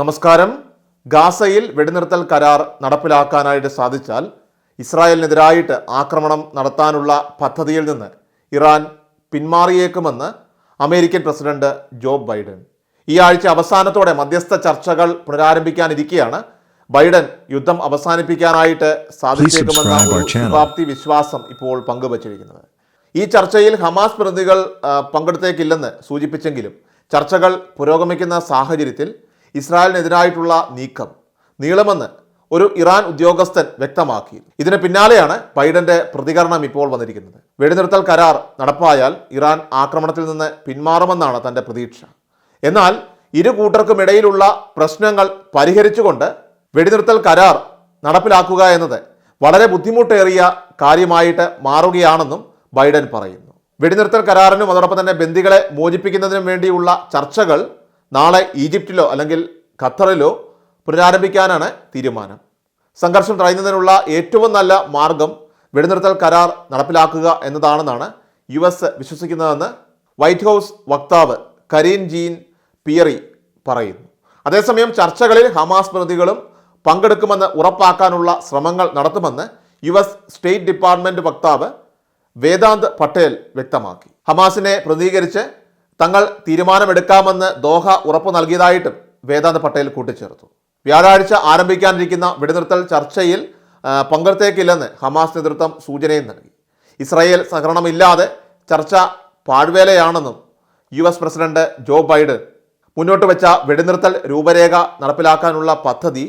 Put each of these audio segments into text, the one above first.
നമസ്കാരം. ഗാസയിൽ വെടിനിർത്തൽ കരാർ നടപ്പിലാക്കാനായിട്ട് സാധിച്ചാൽ ഇസ്രായേലിനെതിരായിട്ട് ആക്രമണം നടത്താനുള്ള പദ്ധതിയിൽ നിന്ന് ഇറാൻ പിന്മാറിയേക്കുമെന്ന് അമേരിക്കൻ പ്രസിഡന്റ് ജോ ബൈഡൻ. ഈ ആഴ്ച അവസാനത്തോടെ മധ്യസ്ഥ ചർച്ചകൾ പുനരാരംഭിക്കാനിരിക്കെയാണ് ബൈഡൻ യുദ്ധം അവസാനിപ്പിക്കാനായിട്ട് സാധിച്ചേക്കുമെന്ന. ശുഭാപ്തി വിശ്വാസം ഇപ്പോൾ പങ്കുവച്ചിരിക്കുന്നത്. ഈ ചർച്ചയിൽ ഹമാസ് പ്രതിനിധികൾ പങ്കെടുത്തേക്കില്ലെന്ന് സൂചിപ്പിച്ചെങ്കിലും ചർച്ചകൾ പുരോഗമിക്കുന്ന സാഹചര്യത്തിൽ ഇസ്രായേലിനെതിരായിട്ടുള്ള നീക്കം നീളമെന്ന് ഒരു ഇറാൻ ഉദ്യോഗസ്ഥൻ വ്യക്തമാക്കി. ഇതിന് പിന്നാലെയാണ് ബൈഡന്റെ പ്രതികരണം ഇപ്പോൾ വന്നിരിക്കുന്നത്. വെടിനിർത്തൽ കരാർ നടപ്പായാൽ ഇറാൻ ആക്രമണത്തിൽ നിന്ന് പിന്മാറുമെന്നാണ് തന്റെ പ്രതീക്ഷ. എന്നാൽ ഇരു കൂട്ടർക്കുമിടയിലുള്ള പ്രശ്നങ്ങൾ പരിഹരിച്ചുകൊണ്ട് വെടിനിർത്തൽ കരാർ നടപ്പിലാക്കുക എന്നത് വളരെ ബുദ്ധിമുട്ടേറിയ കാര്യമായിട്ട് മാറുകയാണെന്നും ബൈഡൻ പറയുന്നു. വെടിനിർത്തൽ കരാറിനും അതോടൊപ്പം തന്നെ ബന്ദികളെ മോചിപ്പിക്കുന്നതിനും വേണ്ടിയുള്ള ചർച്ചകൾ നാളെ ഈജിപ്തിലോ അല്ലെങ്കിൽ ഖത്തറിലോ പുനരാരംഭിക്കാനാണ് തീരുമാനം. സംഘർഷം തടയുന്നതിനുള്ള ഏറ്റവും നല്ല മാർഗം വെടിനിർത്തൽ കരാർ നടപ്പിലാക്കുക എന്നതാണെന്നാണ് യു എസ് വിശ്വസിക്കുന്നതെന്ന് വൈറ്റ് ഹൗസ് വക്താവ് കരീൻ ജീൻ പിയറി പറയുന്നു. അതേസമയം ചർച്ചകളിൽ ഹമാസ് പ്രതികളും പങ്കെടുക്കുമെന്ന് ഉറപ്പാക്കാനുള്ള ശ്രമങ്ങൾ നടത്തുമെന്ന് യു എസ് സ്റ്റേറ്റ് ഡിപ്പാർട്ട്മെന്റ് വക്താവ് വേദാന്ത് പട്ടേൽ വ്യക്തമാക്കി. ഹമാസിനെ പ്രതിനിധീകരിച്ച് തങ്ങൾ തീരുമാനമെടുക്കാമെന്ന് ദോഹ ഉറപ്പു നൽകിയതായിട്ടും വേദാന്ത് പട്ടേൽ കൂട്ടിച്ചേർത്തു. വ്യാഴാഴ്ച ആരംഭിക്കാനിരിക്കുന്ന വെടിനിർത്തൽ ചർച്ചയിൽ പങ്കെടുത്തേക്കില്ലെന്ന് ഹമാസ് നേതൃത്വം സൂചനയും നൽകി. ഇസ്രായേൽ സഹകരണമില്ലാതെ ചർച്ച പാഴ്വേലയാണെന്നും U S president Joe Biden മുന്നോട്ട് വെച്ച വെടിനിർത്തൽ രൂപരേഖ നടപ്പിലാക്കാനുള്ള പദ്ധതി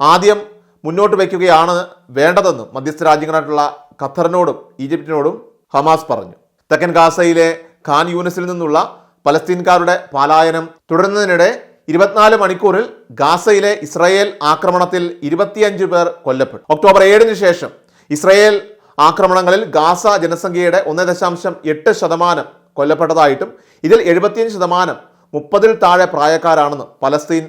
ആദ്യം മുന്നോട്ട് വയ്ക്കുകയാണ് വേണ്ടതെന്നും മധ്യസ്ഥ രാജ്യങ്ങളായിട്ടുള്ള ഖത്തറിനോടും ഈജിപ്തിനോടും ഹമാസ് പറഞ്ഞു. തെക്കൻ ഗാസയിലെ ഖാൻ യൂനിസിൽ നിന്നുള്ള പലസ്തീൻകാരുടെ പലായനം തുടരുന്നതിനിടെ ഇരുപത്തിനാല് മണിക്കൂറിൽ ഗാസയിലെ ഇസ്രായേൽ ആക്രമണത്തിൽ ഇരുപത്തിയഞ്ച് പേർ കൊല്ലപ്പെട്ടു. ഒക്ടോബർ ഏഴിന് ശേഷം ഇസ്രായേൽ ആക്രമണങ്ങളിൽ ഗാസ ജനസംഖ്യയുടെ ഒന്ന് ദശാംശം എട്ട് ശതമാനം കൊല്ലപ്പെട്ടതായിട്ടും ഇതിൽ എഴുപത്തിയഞ്ച് ശതമാനം മുപ്പതിൽ താഴെ പ്രായക്കാരാണെന്ന് Palestine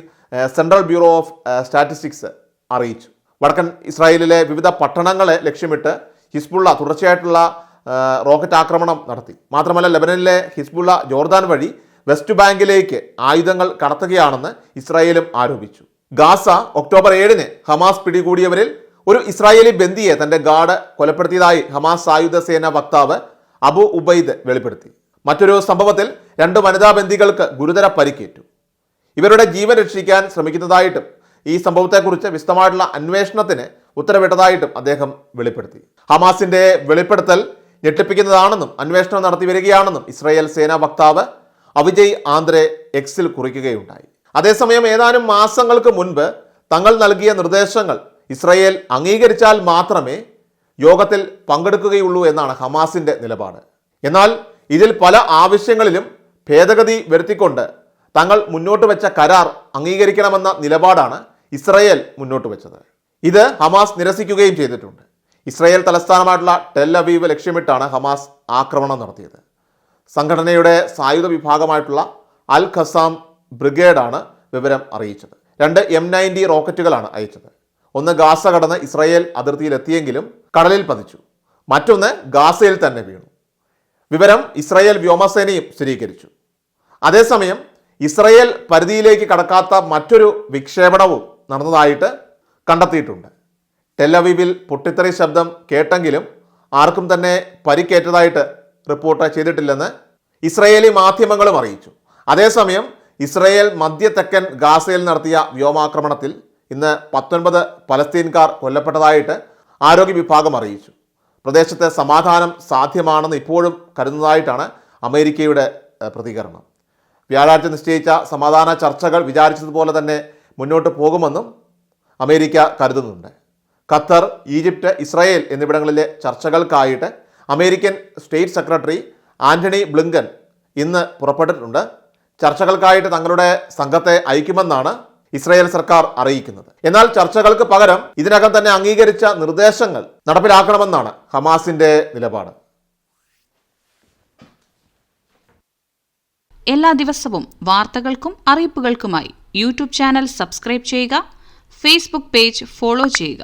central bureau of statistics അറിയിച്ചു. വടക്കൻ ഇസ്രായേലിലെ വിവിധ പട്ടണങ്ങളെ ലക്ഷ്യമിട്ട് ഹിസ്ബുള്ള തുടർച്ചയായിട്ടുള്ള റോക്കറ്റ് ആക്രമണം നടത്തി. മാത്രമല്ല ലെബനനിലെ ഹിസ്ബുള്ള ജോർദാൻ വഴി വെസ്റ്റ് ബാങ്കിലേക്ക് ആയുധങ്ങൾ കടത്തുകയാണെന്ന് ഇസ്രായേലും ആരോപിച്ചു. ഗാസ ഒക്ടോബർ ഏഴിന് ഹമാസ് പിടികൂടിയവരിൽ ഒരു ഇസ്രായേലി ബന്ദിയെ തന്റെ ഗാർഡ് കൊലപ്പെടുത്തിയതായി ഹമാസ് സായുധ സേന വക്താവ് അബു ഉബൈദ് വെളിപ്പെടുത്തി. മറ്റൊരു സംഭവത്തിൽ രണ്ട് വനിതാ ബന്ദികൾക്ക് ഗുരുതര പരിക്കേറ്റു. ഇവരുടെ ജീവൻ രക്ഷിക്കാൻ ശ്രമിക്കുന്നതായിട്ടും ഈ സംഭവത്തെക്കുറിച്ച് വിശദമായിട്ടുള്ള അന്വേഷണത്തിന് ഉത്തരവിട്ടതായിട്ടും അദ്ദേഹം വെളിപ്പെടുത്തി. ഹമാസിന്റെ വെളിപ്പെടുത്തൽ ഞെട്ടിപ്പിക്കുന്നതാണെന്നും അന്വേഷണം നടത്തി വരികയാണെന്നും ഇസ്രായേൽ സേനാ വക്താവ് അവിജയ് ആന്ദ്രെ എക്സിൽ കുറിക്കുകയുണ്ടായി. അതേസമയം ഏതാനും മാസങ്ങൾക്ക് മുൻപ് തങ്ങൾ നൽകിയ നിർദ്ദേശങ്ങൾ ഇസ്രായേൽ അംഗീകരിച്ചാൽ മാത്രമേ യോഗത്തിൽ പങ്കെടുക്കുകയുള്ളൂ എന്നാണ് ഹമാസിന്റെ നിലപാട്. എന്നാൽ ഇതിൽ പല ആവശ്യങ്ങളിലും ഭേദഗതി വരുത്തിക്കൊണ്ട് തങ്ങൾ മുന്നോട്ട് വെച്ച കരാർ അംഗീകരിക്കണമെന്ന നിലപാടാണ് ഇസ്രായേൽ മുന്നോട്ട് വെച്ചത്. ഇത് ഹമാസ് നിരസിക്കുകയും ചെയ്തിട്ടുണ്ട്. ഇസ്രായേൽ തലസ്ഥാനമായിട്ടുള്ള ടെൽ അവീവ് ലക്ഷ്യമിട്ടാണ് ഹമാസ് ആക്രമണം നടത്തിയത്. സംഘടനയുടെ സായുധ വിഭാഗമായിട്ടുള്ള അൽ ഖസാം ബ്രിഗേഡാണ് വിവരം അറിയിച്ചത്. രണ്ട് എം നയന്റി റോക്കറ്റുകളാണ് അയച്ചത്. ഒന്ന് ഗാസ കടന്ന് ഇസ്രായേൽ അതിർത്തിയിലെത്തിയെങ്കിലും കടലിൽ പതിച്ചു. മറ്റൊന്ന് ഗാസയിൽ തന്നെ വീണു. വിവരം ഇസ്രായേൽ വ്യോമസേനയും സ്ഥിരീകരിച്ചു. അതേസമയം ഇസ്രായേൽ പരിധിയിലേക്ക് കടക്കാത്ത മറ്റൊരു വിക്ഷേപണവും നടന്നതായിട്ട് കണ്ടെത്തിയിട്ടുണ്ട്. ടെലവീവിൽ പൊട്ടിത്തെറി ശബ്ദം കേട്ടെങ്കിലും ആർക്കും തന്നെ പരിക്കേറ്റതായിട്ട് റിപ്പോർട്ട് ചെയ്തിട്ടില്ലെന്ന് ഇസ്രയേലി മാധ്യമങ്ങളും അറിയിച്ചു. അതേസമയം ഇസ്രയേൽ മധ്യ തെക്കൻ ഗാസയിൽ നടത്തിയ വ്യോമാക്രമണത്തിൽ ഇന്ന് പത്തൊൻപത് പലസ്തീൻകാർ കൊല്ലപ്പെട്ടതായിട്ട് ആരോഗ്യ വിഭാഗം അറിയിച്ചു. പ്രദേശത്ത് സമാധാനം സാധ്യമാണെന്ന് ഇപ്പോഴും കരുതുന്നതായിട്ടാണ് അമേരിക്കയുടെ പ്രതികരണം. വ്യാഴാഴ്ച നിശ്ചയിച്ച സമാധാന ചർച്ചകൾ വിചാരിച്ചതുപോലെ തന്നെ മുന്നോട്ട് പോകുമെന്നും അമേരിക്ക കരുതുന്നുണ്ട്. ഖത്തർ ഈജിപ്റ്റ് ഇസ്രായേൽ എന്നിവിടങ്ങളിലെ ചർച്ചകൾക്കായിട്ട് American state secretary Antony Blinken ഇന്ന് പുറപ്പെട്ടിട്ടുണ്ട്. ചർച്ചകൾക്കായിട്ട് തങ്ങളുടെ സംഘത്തെ അയക്കുമെന്നാണ് ഇസ്രായേൽ സർക്കാർ അറിയിക്കുന്നത്. എന്നാൽ ചർച്ചകൾക്ക് പകരം ഇതിനകം തന്നെ അംഗീകരിച്ച നിർദ്ദേശങ്ങൾ നടപ്പിലാക്കണമെന്നാണ് ഹമാസിന്റെ നിലപാട്. എല്ലാ ദിവസവും വാർത്തകൾക്കും അറിയിപ്പുകൾക്കുമായി യൂട്യൂബ് ചാനൽ സബ്സ്ക്രൈബ് ചെയ്യുക ഫേസ്ബുക്ക് പേജ് ഫോളോ ചെയ്യുക.